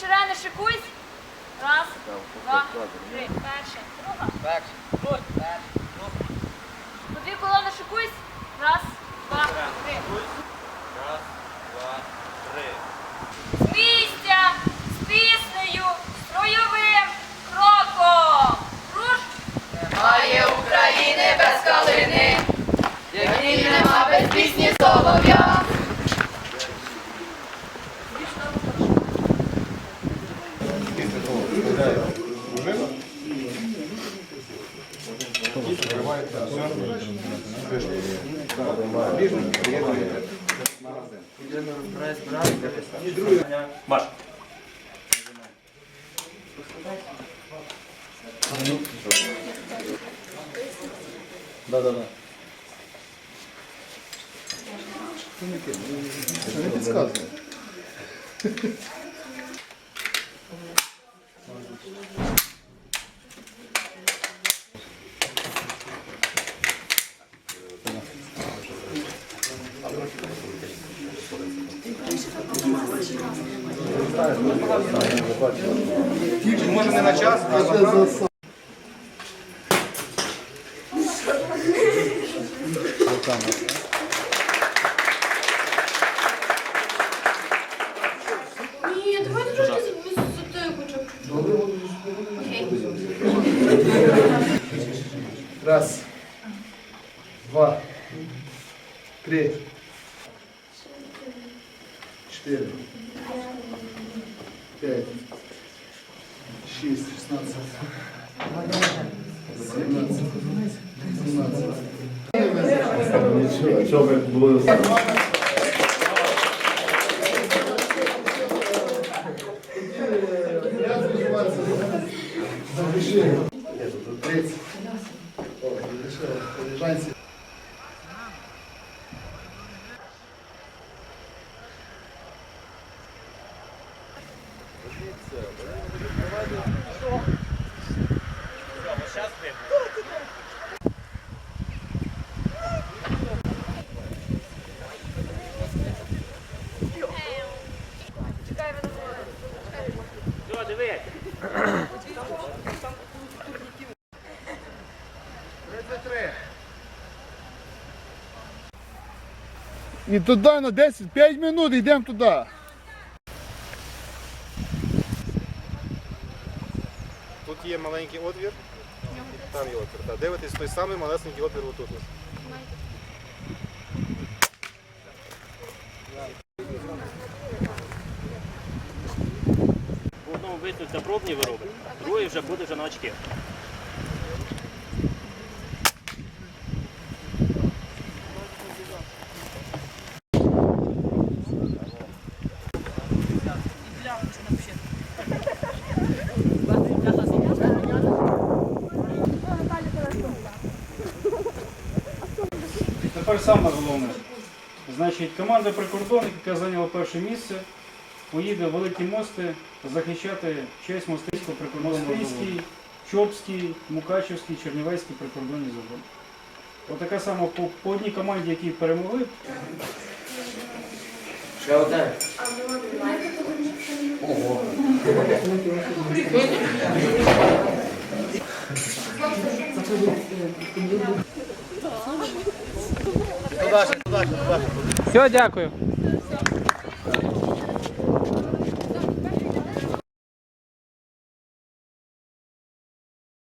ширени шикуйсь. Раз, два, три. Перше, друга. Перший. Тут. Перший. Другий. По дві колони шикуйсь. Раз, два, три. Раз, два, три. З місця, з піснею, строєвим кроком. Руш. Немає України без калини, як нема без пісні солов'я. Да, да, да. Не підказує. Може не на час, а забрав. Ні, давайте трошки висотою хоча б. Окей. Раз, два, три, четыре, пять, шесть, шестнадцать, семнадцать, семнадцать. Нічого, що ви були Тридцать. О, Лежанці. Чекай, ви Все, диви. І туди на 10, 5 минут йдемо туди. Тут є маленький отвір. Там є отвір. Так. Дивитесь той самий малесенький отвір отут. ось. В одному пробні ви робите, другий вже буде вже на очки. Тепер саме головне. Значить, команда прикордонник, яка зайняла перше місце, поїде в великі мости захищати честь мостицького прикордонного Мостицький, Чопський, Мукачевський, Чернівецький прикордонні заводи. Отака сама по, по одній команді, які перемогли, ще, туди. ще. Все, дякую.